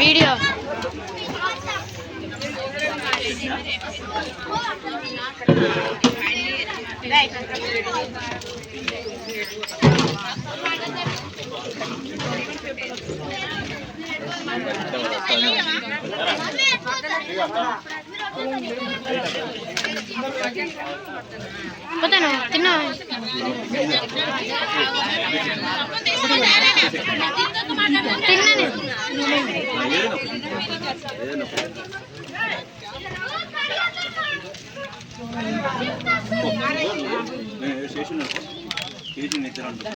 Video పోతాను తిన్నా తిన్నాను. చేసిన చేసిన ఇద్దరు